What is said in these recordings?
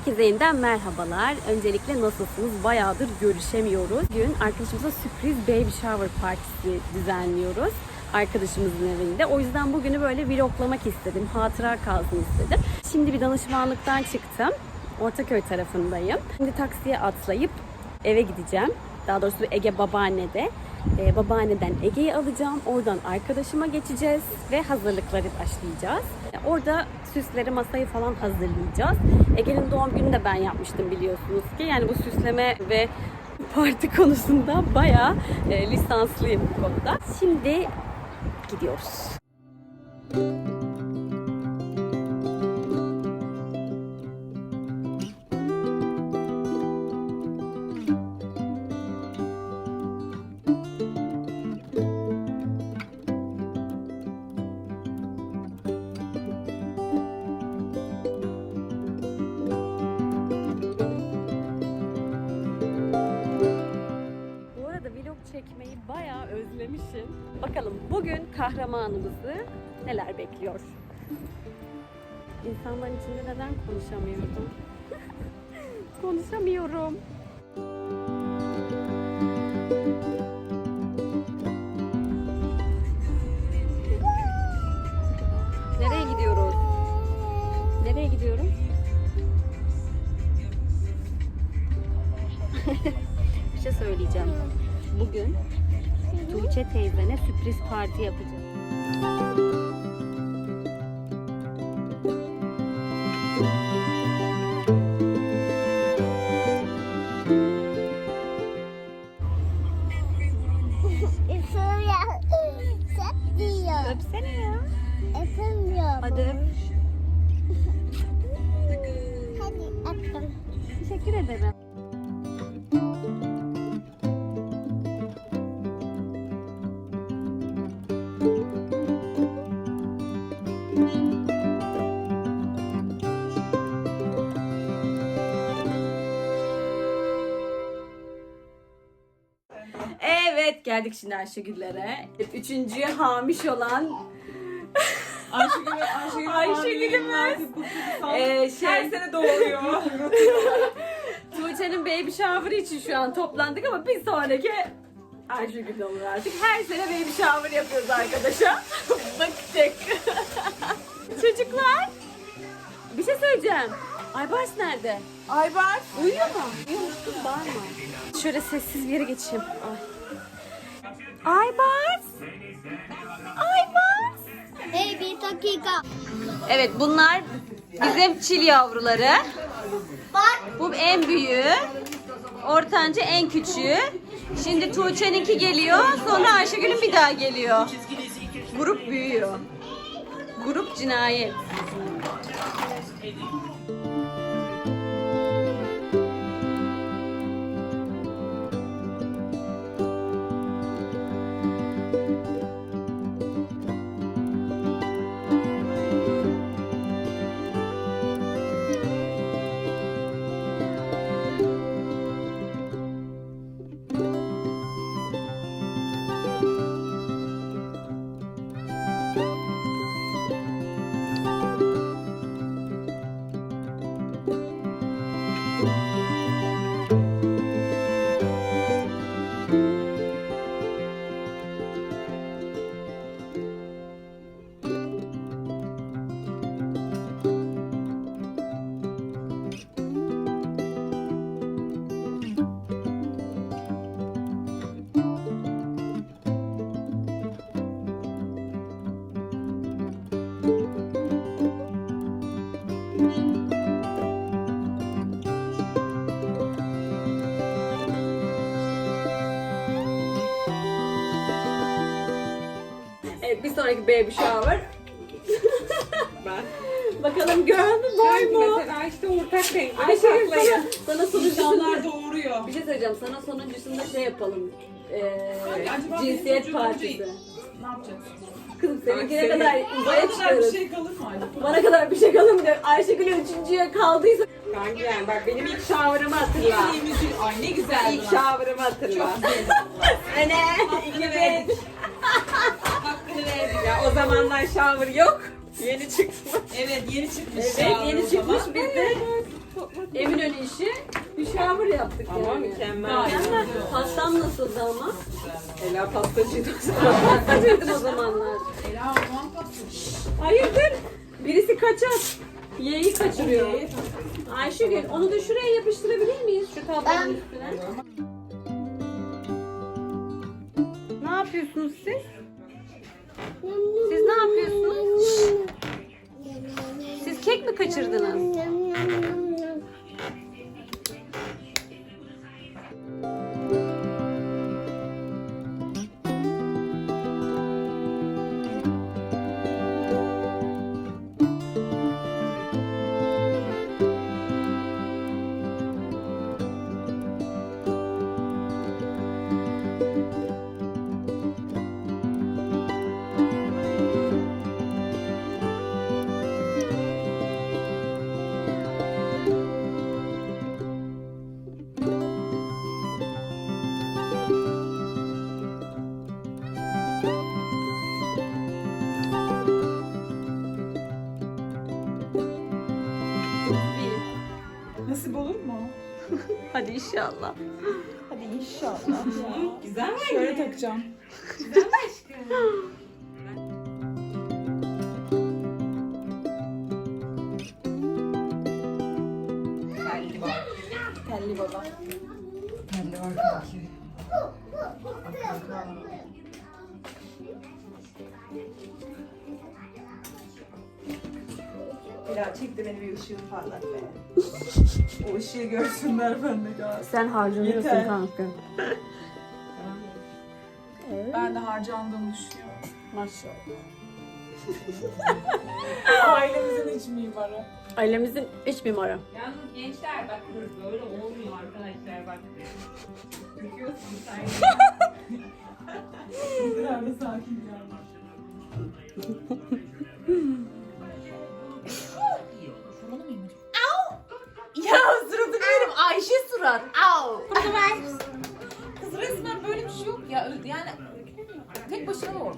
Herkese yeniden merhabalar. Öncelikle nasılsınız? Bayağıdır görüşemiyoruz. Bugün arkadaşımıza sürpriz baby shower partisi düzenliyoruz. Arkadaşımızın evinde. O yüzden bugünü böyle vloglamak istedim. Hatıra kalsın istedim. Şimdi bir danışmanlıktan çıktım. Ortaköy tarafındayım. Şimdi taksiye atlayıp eve gideceğim. Daha doğrusu Ege babaannede. Ee, babaanneden Ege'yi alacağım. Oradan arkadaşıma geçeceğiz ve hazırlıkları başlayacağız. Orada süsleri, masayı falan hazırlayacağız. Ege'nin doğum gününü de ben yapmıştım biliyorsunuz ki. Yani bu süsleme ve parti konusunda bayağı e, lisanslıyım bu konuda. Şimdi gidiyoruz. Bu Bakalım bugün kahramanımızı neler bekliyor? İnsanların içinde neden konuşamıyordum? Konuşamıyorum. Tuğçe teyzene sürpriz parti yapacağım. Evet geldik şimdi Ayşegül'lere. Üçüncüye hamiş olan Ayşegül, Ayşegül, Ayşegül'ümüz. Ee, şey- Her sene doğuruyor. Tuğçe'nin baby shower için şu an toplandık ama bir sonraki Ayşegül olur artık. Her sene baby shower yapıyoruz arkadaşa. Bıktık. Çocuklar. Bir şey söyleyeceğim. Aybars nerede? Aybar. Uyuyor mu? Uyuyormuş kız bağırma. Şöyle sessiz bir yere geçeyim. Ay. Aybars. Aybars. Hey bir dakika. Evet bunlar bizim çil yavruları. Bak. Bu en büyüğü. Ortanca en küçüğü. Şimdi Tuğçe'ninki geliyor. Sonra Ayşegül'ün bir daha geliyor. Grup büyüyor. Grup cinayet. Sonraki baby shower. Ben. Bakalım girl mü boy mu? Mesela işte ortak renk. Ayşegül saklayın. sana, sana sonuncusunda İnsanlar doğuruyor. bir şey söyleyeceğim. Sana sonuncusunda şey yapalım. Ee, acaba cinsiyet çocuğum partisi. değil. Ne yapacağız? Kızım seninkine Senin- kadar uzaya Bana kadar bir çıkarız. şey kalır mı acaba? Bana kadar bir şey kalın Ayşegül üçüncüye kaldıysa. Kanki yani bak benim ilk shower'ımı hatırla. İyiliğimizi... Ay ne güzel. İlk shower'ımı hatırla. Çok güzel. Sene. Hakkını verdik. Ya o zamanlar shower yok. Yeni çıktı. Evet yeni çıkmış Evet shower yeni o çıkmış zaman. bizde. Eminönü işi bir shower yaptık Ama yani. mükemmel. Mükemmel. Pastam nasıldı ama? Ela pastacıydı o zaman. Pastacıydım o zamanlar. Hayırdır? Birisi kaçar. Y'yi kaçırıyor. Ayşegül onu da şuraya yapıştırabilir miyiz? Şu tablonun üstüne. Ne yapıyorsunuz siz? Siz ne yapıyorsunuz? Siz kek mi kaçırdınız? İnşallah. Hadi inşallah. Güzel mi? Şöyle takacağım. Telli De beni bir ışığı parlat be. o ışığı görsünler bende galiba. Sen harcanıyorsun Yeter. kanka. Ben de harcandığımı düşünüyorum. Maşallah. Ailemizin iç mimarı. Ailemizin iç mimarı. Yalnız gençler bak böyle olmuyor arkadaşlar bak. Döküyorsun sen. Bizler de sakin canlı. Ayşe surat. Au. Kız resmen böyle bir şey yok ya. Yani tek başına doğru.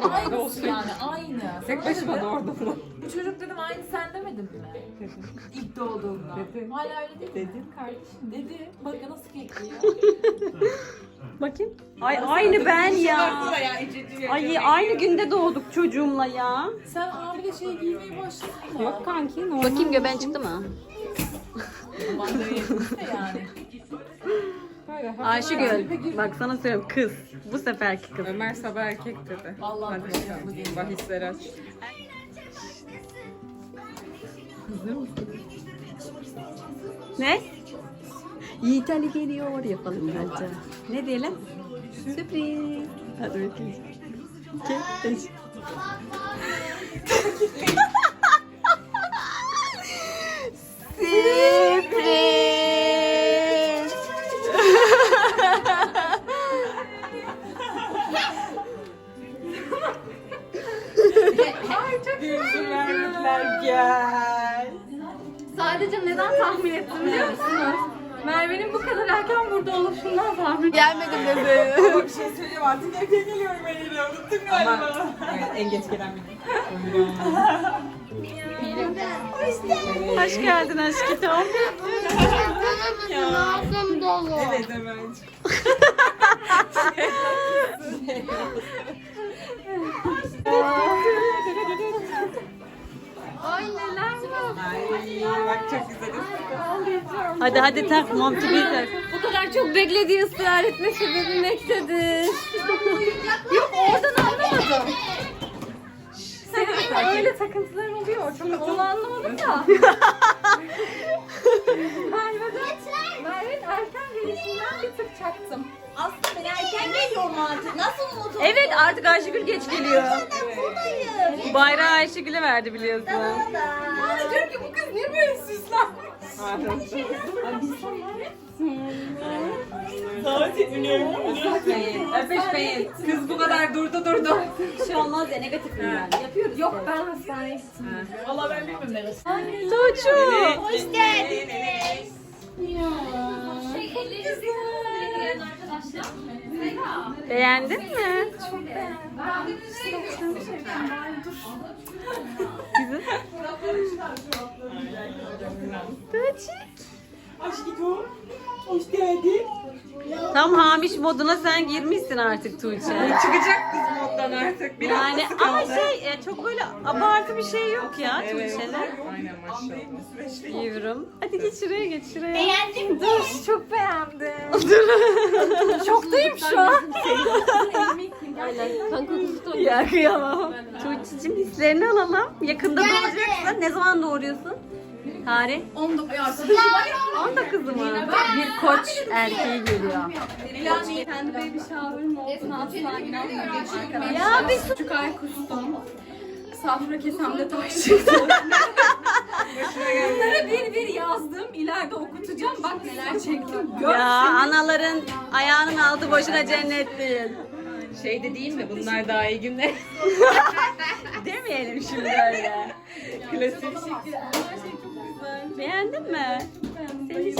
Aynısı yani aynı. Tek Sana başıma dedim, doğurdum lan. Bu çocuk dedim aynı sen demedin mi? İlk doğduğunda. Dedim. Hala öyle değil mi? Dedim. Kardeşim dedi. Bak nasıl kekli ya. Bakayım. Ay aynı ben ya. ya Ay aynı günde doğduk çocuğumla ya. Sen hamile şey giymeye başladın mı? Yok kanki normal. Bakayım göben çıktı mı? Yani. Ayşegül bak sana söylüyorum kız. Bu seferki kız. Ömer sabah erkek dedi. Vallahi Hadi bakalım. Bahisleri aç. Ne? Yiğit Ali geliyor yapalım bence. Ne diyelim? Sürpriz. Hadi bakayım. Sürpriz. Vermediler gel. Sadece neden tahmin ettim biliyor musunuz? Merve'nin bu kadar erken burada oluşundan tahmin Gelmedim. Ama bir şey söyleyeyim artık erken geliyorum eliyle. Unuttun galiba. Ama evet, en geç gelen benim. Hoş geldin aşkım. Ağzım dolu. Evet Ömerciğim. Ay neler var. Ay bak çok güzeliz. Hadi hadi tak montumu tak. Bu kadar çok beklediği ısrar etme sebebi nektedir. Yok oradan anlamadım. Senin öyle takıntıların oluyor. Çok onu anlamadım da. Merve'den, Merve'nin erken gelişinden bir tık çaktım. Aslında ben erken geliyorum artık. Nasıl unuturum? Evet artık Ayşegül geç geliyor. Buradayım. Bayrağı Ayşegül'e verdi biliyorsun. Diyorum ki bu kız niye böyle süslenmiş? Zaten önemli. Öpüşmeyin. Kız bu kadar durdu durdu. Bir şey olmaz ya negatif mi yani? Yapıyoruz. Yok ben hastaneye gittim. Valla ben bilmiyorum neresi. Tuğçu. Hoş geldin. Beğendin mi? Güzel. Aşkım. Hoş geldin. Tam Hamiş moduna sen girmişsin artık Tuğçe. Çıkacak kız moddan artık. Biraz Yani ama şey e, çok böyle abartı bir şey yok ya Evet. Tuğçe'de. Aynen maşallah. Yiyorum. Hadi geç şuraya geç şuraya. Beğendin mi? Çok beğendim. Dur. Şoktayım şu an. ya kıyamam. Tuğçe'cim hislerini alalım. Yakında doğuracaksın. Ne zaman doğuruyorsun? Tarih? 19 19 mu? Bir koç erkeği geliyor. Kendi baby shower'ım olsun asla inanmıyorum arkadaşlar. Ya bir Küçük ay kustum. Safra kesemde taş çıktı. Bunları bir bir yazdım. İleride okutacağım. Bak neler çektim. Gör. Ya anaların ayağının altı boşuna cennet değil. Şey de değil mi? Bunlar daha iyi günler. Demeyelim şimdi öyle. Klasik. Beğendin mi? Seni hiç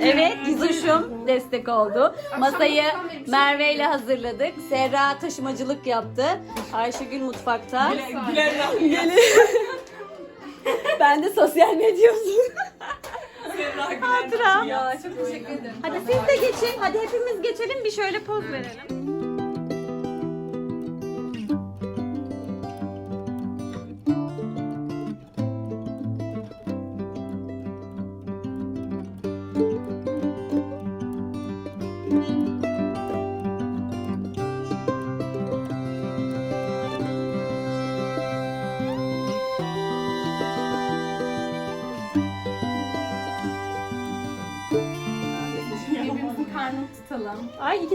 evet, Gizuş'um destek oldu. Masayı Merve ile hazırladık. Serra taşımacılık yaptı. Ayşegül mutfakta. Gelin. ben de sosyal medyamda. Hatıra. Ya Çok teşekkür ederim. Hadi siz de geçin. Hadi hepimiz geçelim. Bir şöyle poz verelim.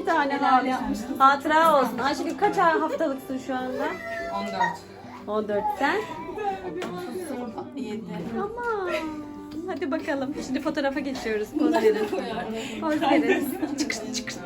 İki tane hala. Hatıra olsun. Ayşegül kaç haftalıksın şu anda? 14. 14 sen. 7. Aman. Hadi bakalım. Şimdi fotoğrafa geçiyoruz. Poz verin. Poz verin. Çıkırt çıkırt.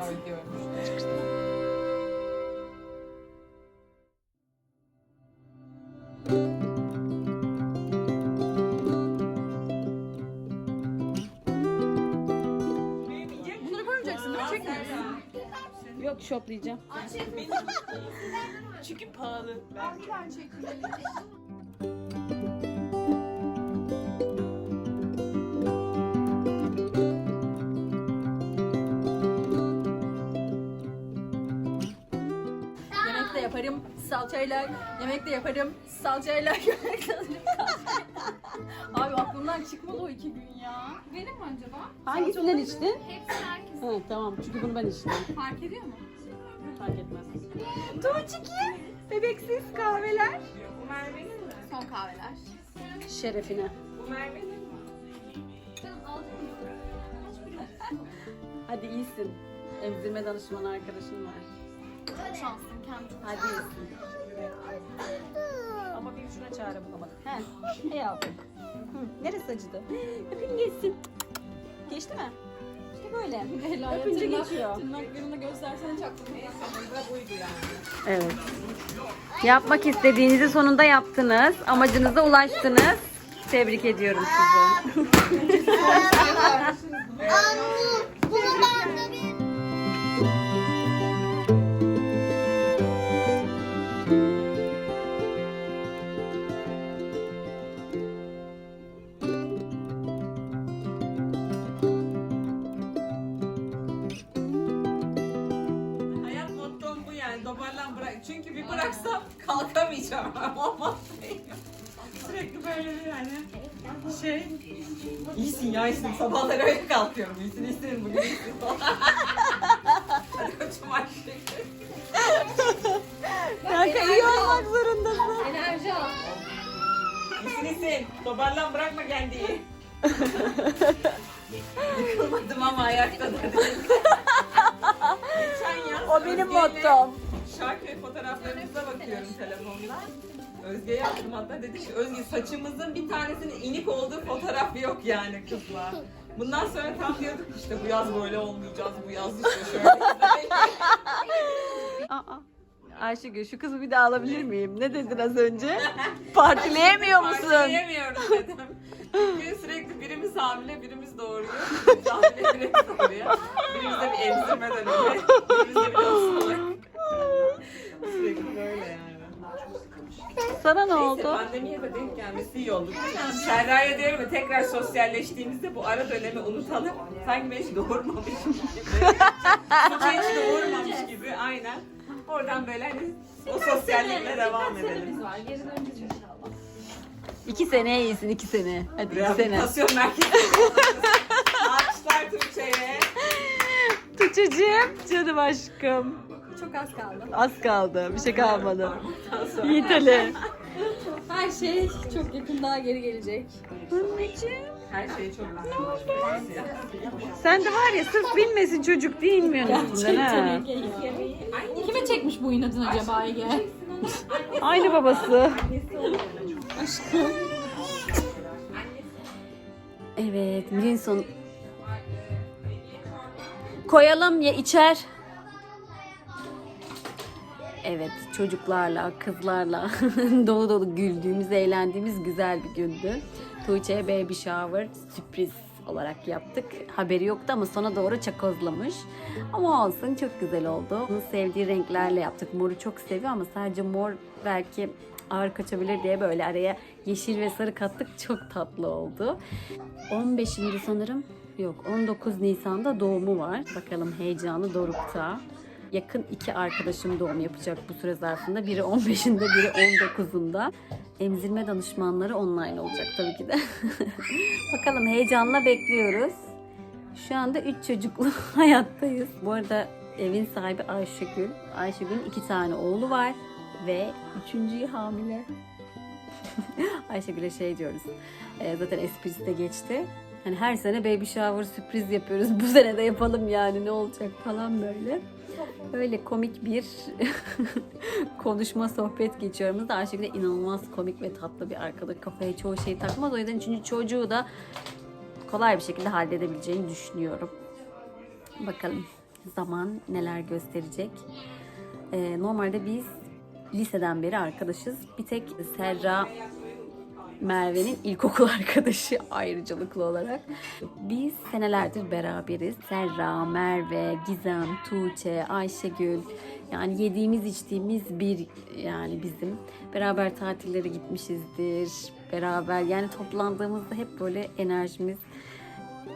Yok şoplayacağım. Çünkü pahalı. Yemek de yaparım salçayla, yemek de yaparım salçayla, Abi aklımdan çıkmadı o iki gün ya. Benim mi acaba? Hangisinden içtin? Hepsi herkes. Evet tamam çünkü bunu ben içtim. Fark ediyor mu? Tuğçiki. Bebeksiz kahveler. Son kahveler. Şerefine. Bu Merve'nin. Hadi iyisin. Emzirme danışmanı arkadaşın var. Şanslıyım kendim çok Hadi iyisin. Ama bir şuna çare bulamadık. He. Yavrum. Hı. Neresi acıdı? Öpün geçsin. Geçti mi? Böyle. Öpünce geçiyor. Tırnaklarını göstersen buydu yani. Evet. Yapmak istediğinizi sonunda yaptınız. Amacınıza ulaştınız. Tebrik ediyorum sizi. Bunu ben de bir... bıraksam kalkamayacağım. Olmaz. Sürekli böyle bir yani şey. İyisin ya iyisin. Sabahları öyle kalkıyorum. İyisin iyisin bugün iyisin. Hadi koçum Ayşe. Kanka iyi olmak zorundasın. Enerji al. İyisin iyisin. Toparlan bırakma kendini. Yıkılmadım ama ayakta da O benim mottom. Şarköy fotoğraflarımıza bakıyorum telefonda. Özge'ye yaptım hatta dedim ki Özge saçımızın bir tanesinin inik olduğu fotoğraf yok yani kızla. Bundan sonra tam diyorduk işte bu yaz böyle olmayacağız, bu yaz işte şöyle. Aa. Ayşegül şu kızı bir daha alabilir miyim? Ne dedin az önce? Partileyemiyor musun? Partileyemiyorum dedim. Çünkü sürekli birimiz hamile, birimiz doğuruyor. Birimiz hamile, birimiz doğuruyor. Birimizde bir emzirme dönemi, birimizde bir hastalık. Sürekli böyle yani. Sana ne Neyse oldu? pandemiye de denk gelmesi iyi oldu. Serra'ya diyorum ya tekrar sosyalleştiğimizde bu ara dönemi unutalım. Sanki ben hiç doğurmamışım gibi. Tuğçe hiç doğurmamış gibi aynen. Oradan böyle hani o sosyallikle devam edelim. İki seneye iyisin iki sene. Hadi iki sene. Rehabilitasyon merkezi. Alkışlar Tuğçe'ye. Tuğçe'cim canım aşkım. Çok az kaldı. Az kaldı. Bir şey kalmadı. Yiğit Ali. Her şey çok yakın daha geri gelecek. Her şey çok güzel. Sen de var ya sırf bilmesin çocuk değil mi ha? Kime çekmiş bu inadın acaba Ege? Aynı babası. Evet, gün sonu. Koyalım ya içer. Evet, çocuklarla, kızlarla dolu dolu güldüğümüz, eğlendiğimiz güzel bir gündü. Tuğçe'ye baby shower sürpriz olarak yaptık. Haberi yoktu ama sona doğru çakozlamış. Ama olsun çok güzel oldu. Onun sevdiği renklerle yaptık. Moru çok seviyor ama sadece mor belki ağır kaçabilir diye böyle araya yeşil ve sarı kattık. Çok tatlı oldu. 15. sanırım yok 19 Nisan'da doğumu var. Bakalım heyecanı dorukta. Yakın iki arkadaşım doğum yapacak bu süre zarfında. Biri 15'inde, biri 19'unda. Emzirme danışmanları online olacak tabii ki de. Bakalım heyecanla bekliyoruz. Şu anda 3 çocuklu hayattayız. Bu arada evin sahibi Ayşegül. Ayşegül'ün iki tane oğlu var ve üçüncüyü hamile. Ayşegül'e şey diyoruz. e, zaten esprisi de geçti. Hani her sene baby shower sürpriz yapıyoruz. Bu sene de yapalım yani ne olacak falan böyle. Öyle komik bir konuşma sohbet geçiyoruz. Ayşegül de inanılmaz komik ve tatlı bir arkadaş. Kafaya çoğu şeyi takmaz. O yüzden üçüncü çocuğu da kolay bir şekilde halledebileceğini düşünüyorum. Bakalım zaman neler gösterecek. Ee, normalde biz liseden beri arkadaşız. Bir tek Serra Merve'nin ilkokul arkadaşı ayrıcalıklı olarak. Biz senelerdir beraberiz. Serra, Merve, Gizem, Tuğçe, Ayşegül. Yani yediğimiz içtiğimiz bir yani bizim. Beraber tatillere gitmişizdir. Beraber yani toplandığımızda hep böyle enerjimiz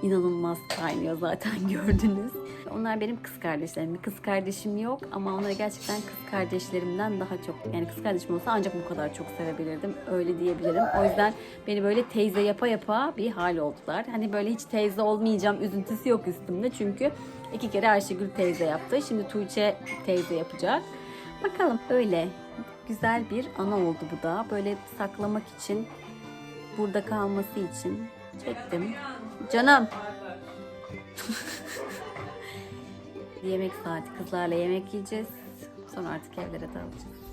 inanılmaz kaynıyor zaten gördünüz. Onlar benim kız kardeşlerim. Bir kız kardeşim yok ama onları gerçekten kız kardeşlerimden daha çok yani kız kardeşim olsa ancak bu kadar çok sevebilirdim. Öyle diyebilirim. O yüzden beni böyle teyze yapa yapa bir hal oldular. Hani böyle hiç teyze olmayacağım üzüntüsü yok üstümde. Çünkü iki kere Ayşegül teyze yaptı. Şimdi Tuğçe teyze yapacak. Bakalım öyle güzel bir ana oldu bu da. Böyle saklamak için burada kalması için Çektim. Canım. yemek saati. Kızlarla yemek yiyeceğiz. Sonra artık evlere dağılacağız.